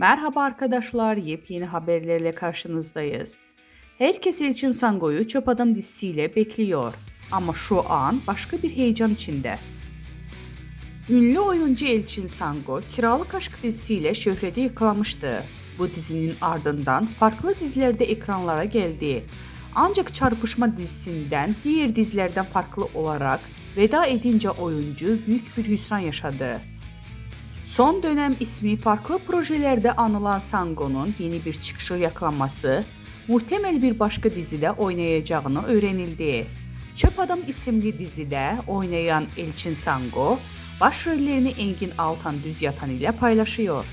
Merhaba arkadaşlar, yepyeni haberlerle karşınızdayız. Herkes Elçin Sango'yu Çöp Adam dizisiyle bekliyor. Ama şu an başka bir heyecan içinde. Ünlü oyuncu Elçin Sango, Kiralık Aşk dizisiyle şöhreti yakalamıştı. Bu dizinin ardından farklı dizilerde ekranlara geldi. Ancak Çarpışma dizisinden diğer dizilerden farklı olarak veda edince oyuncu büyük bir hüsran yaşadı. Son dönem ismi farklı projelerde anılan Sango'nun yeni bir çıkışı yakalanması, muhtemel bir başka dizide oynayacağını öğrenildi. Çöp Adam isimli dizide oynayan Elçin Sango, başrollerini Engin Altan Düz Yatan ile paylaşıyor.